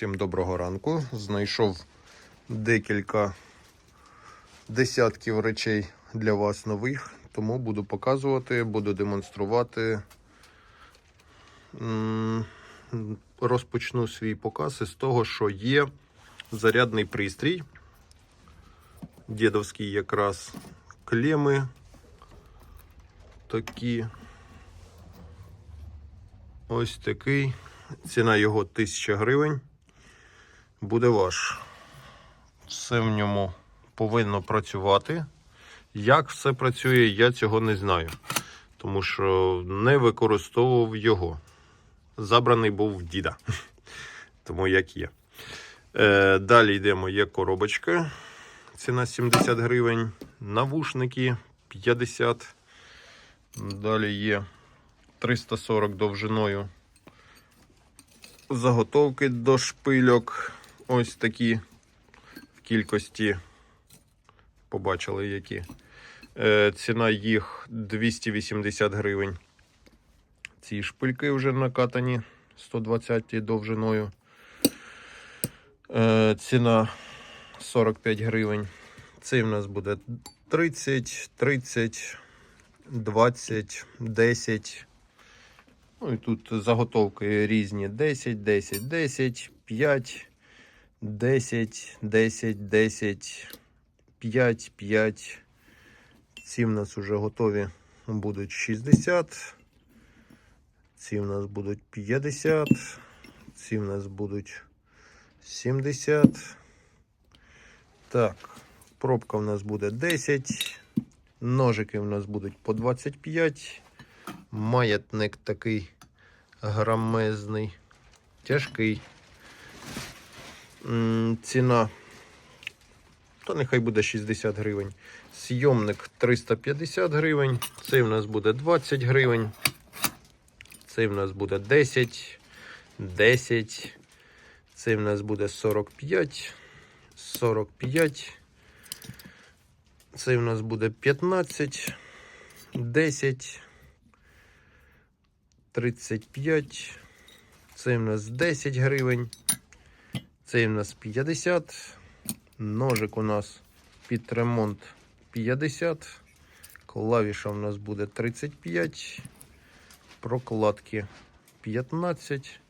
Всім доброго ранку. Знайшов декілька десятків речей для вас нових, тому буду показувати, буду демонструвати. Розпочну свій показ із того, що є зарядний пристрій. Дідовський якраз клеми такі. Ось такий. Ціна його 1000 гривень. Буде ваш. Все в ньому повинно працювати. Як все працює, я цього не знаю. Тому що не використовував його. Забраний був в діда. Тому як є. Е, далі йдемо, є коробочка. Ціна 70 гривень. Навушники 50. Далі є 340 довжиною заготовки до шпильок. Ось такі в кількості. Побачили які. Е, ціна їх 280 гривень. Ці шпильки вже накатані 120 довжиною. Е, ціна 45 гривень. Цей в нас буде 30, 30, 20, 10. Ну і тут заготовки різні: 10, 10, 10, 5, 10, 10, 10, 5, 5. Ці в нас вже готові будуть 60. Ці в нас будуть 50. Ці в нас будуть 70. Так, пробка в нас буде 10. Ножики в нас будуть по 25. Маятник такий грамезний, тяжкий. Ціна, то нехай буде 60 гривень. Сйомник 350 гривень. Цей в нас буде 20 гривень. Цей в нас буде 10, 10. Цей в нас буде 45, 45. Цей в нас буде 15, 10. 35. Цей в нас 10 гривень. Цей в нас 50. Ножик у нас під ремонт 50. Клавіша у нас буде 35. Прокладки 15.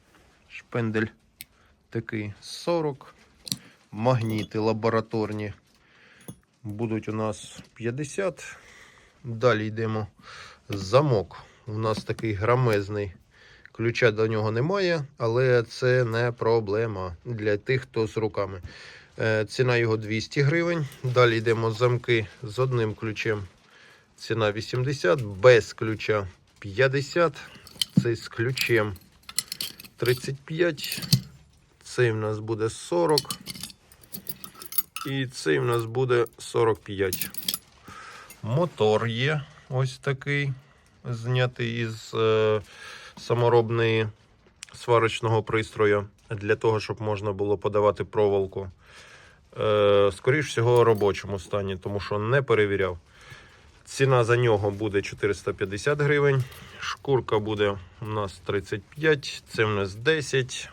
Шпендель такий 40. Магніти лабораторні будуть у нас 50. Далі йдемо замок. У нас такий грамезний. Ключа до нього немає, але це не проблема для тих, хто з руками. Е, Ціна його 200 гривень. Далі йдемо замки з одним ключем. Ціна 80, без ключа 50. Цей з ключем 35. Цей в нас буде 40. І цей в нас буде 45. Мотор є ось такий знятий із е, саморобної сварочного пристрою для того, щоб можна було подавати проволоку. Е, скоріш всього, в робочому стані, тому що не перевіряв. Ціна за нього буде 450 гривень. Шкурка буде у нас 35, це в нас 10.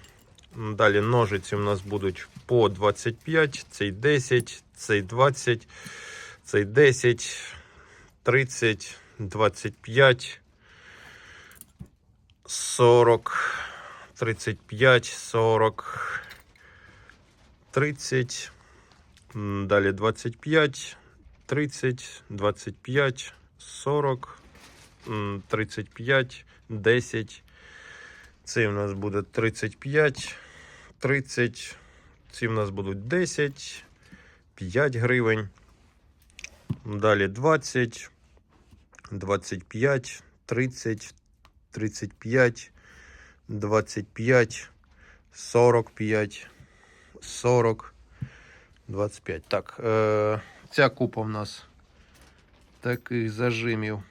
Далі ножиці у нас будуть по 25, цей 10, цей 20, цей 10, 30. 25, 40, 35, 40, 30, далі 25, 30, 25, 40, 35, 10. Цей у нас буде 35, 30, ці в нас будуть 10, 5 гривень. Далі 20. 25, 30, 35, 25, 45, 40, 25. Так, е, ця купа в нас таких зажимів.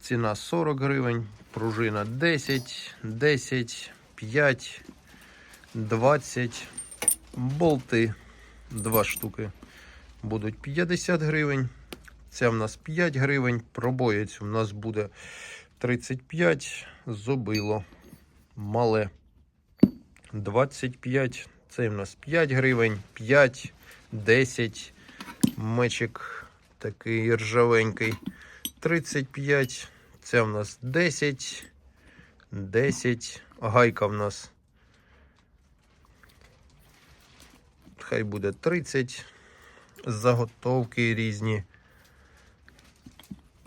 Ціна 40 гривень, пружина 10, 10, 5, 20, болти 2 штуки будуть 50 гривень. Ця в нас 5 гривень. Пробоєць у нас буде 35 зубило. мале 25. Цей в нас 5 гривень, 5, 10. Мечик такий ржавенький. 35. Це в нас 10. 10. Гайка в нас. Хай буде 30. Заготовки різні.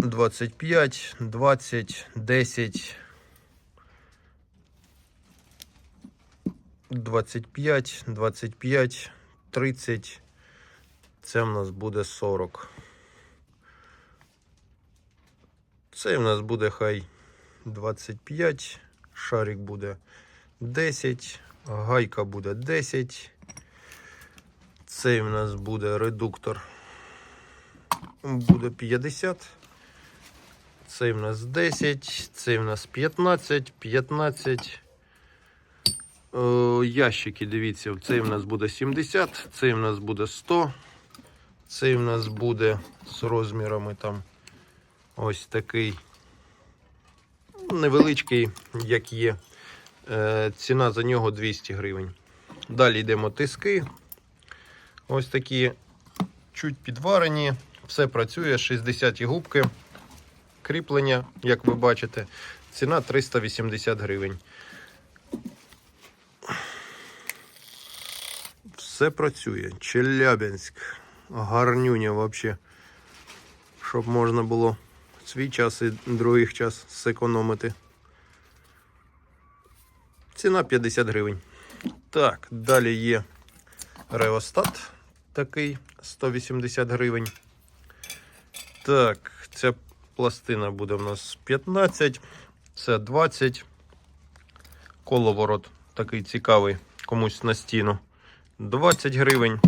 25, 20, 10. 25, 25, 30. Це в нас буде 40. Це в нас буде хай 25. Шарик буде 10. Гайка буде 10. Цей в нас буде редуктор. Буде 50. Цей в нас 10. Цей в нас 15, 15. О, ящики, дивіться, цей в нас буде 70, цей в нас буде 100, цей в нас буде з розмірами там ось такий невеличкий, як є. Е, ціна за нього 200 гривень. Далі йдемо тиски. Ось такі чуть підварені. Все працює, 60 губки. Кріплення, як ви бачите, ціна 380 гривень. Все працює. Челябинськ. Гарнюня взагалі. Щоб можна було свій час і других час зекономити. Ціна 50 гривень. Так, далі є реостат такий 180 гривень. Так, ця пластина буде в нас 15, це 20. Коловорот такий цікавий, комусь на стіну. 20 гривень.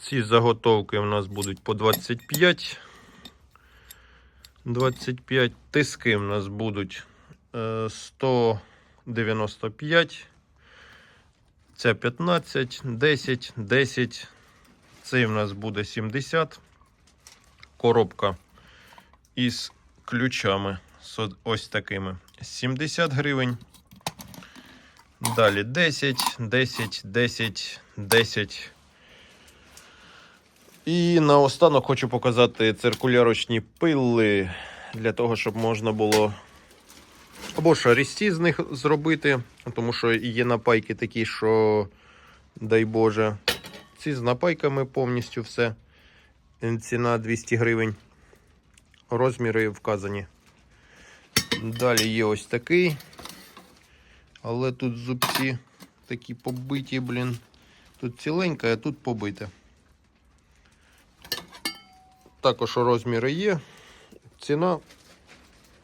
Ці заготовки у нас будуть по 25. 25. Тиски у нас будуть е, 195. Це 15, 10, 10. Цей у нас буде 70. Коробка із ключами. Ось такими. 70 гривень. Далі 10, 10, 10, 10. І наостанок хочу показати циркулярочні пили для того, щоб можна було або шарісті з них зробити, тому що є напайки такі, що, дай Боже, ці з напайками повністю все. Ціна 200 гривень. Розміри вказані. Далі є ось такий. Але тут зубці такі побиті, блін. Тут ціленька, а тут побите. Також розміри є. Ціна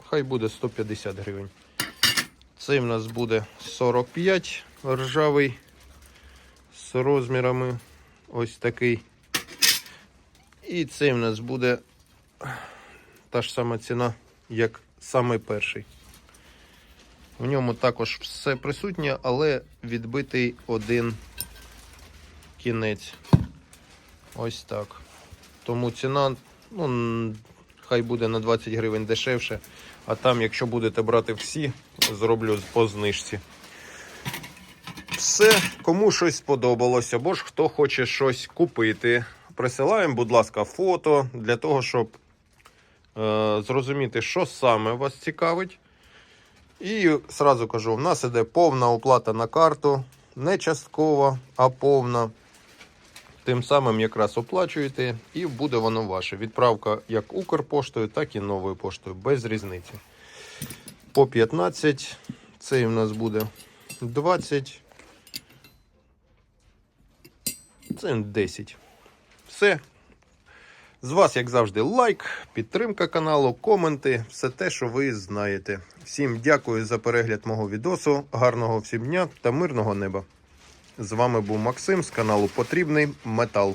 хай буде 150 гривень. Цей в нас буде 45 ржавий з розмірами ось такий. І цей в нас буде та ж сама ціна, як самий перший. В ньому також все присутнє, але відбитий один кінець. Ось так. Тому ціна, ну, хай буде на 20 гривень дешевше. А там, якщо будете брати всі, зроблю по знижці. Все, кому щось сподобалось, або ж хто хоче щось купити. Присилаємо, будь ласка, фото для того, щоб зрозуміти, що саме вас цікавить. І сразу кажу, в нас іде повна оплата на карту, не часткова, а повна. Тим самим якраз оплачуєте, і буде воно ваше. Відправка як Укрпоштою, так і новою поштою, без різниці. По 15, цей у нас буде 20. Це 10. Все. З вас, як завжди, лайк, підтримка каналу, коменти, все те, що ви знаєте. Всім дякую за перегляд мого відосу. Гарного всім дня та мирного неба. З вами був Максим з каналу Потрібний Метал.